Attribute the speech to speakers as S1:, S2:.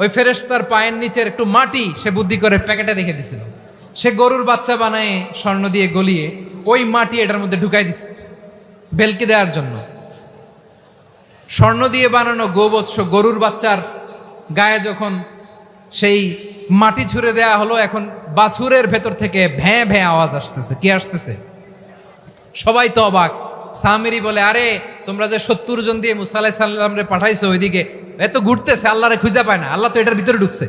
S1: ওই ফেরেশতার পায়ের নিচের একটু মাটি সে বুদ্ধি করে প্যাকেটে রেখে দিছিল। সে গরুর বাচ্চা বানায় স্বর্ণ দিয়ে গলিয়ে ওই মাটি এটার মধ্যে ঢুকাই দিছে, বেলকে দেওয়ার জন্য। স্বর্ণ দিয়ে বানানো গোবৎস গরুর বাচ্চার গায়ে যখন সেই মাটি ছুঁড়ে দেয়া হলো, এখন বাছুরের ভেতর থেকে ভ্যাঁ ভ্যাঁ আওয়াজ আসতেছে। কি আসতেছে? সবাই তো অবাক। সামেরি বলে, আরে তোমরা যে সত্তর জন দিয়ে মুসা আলাহিসাল্লামরে পাঠাইছো ওইদিকে এত ঘুরতেছে, আল্লাহরে খুঁজে পায় না, আল্লাহ তো এটার ভিতরে ঢুকছে।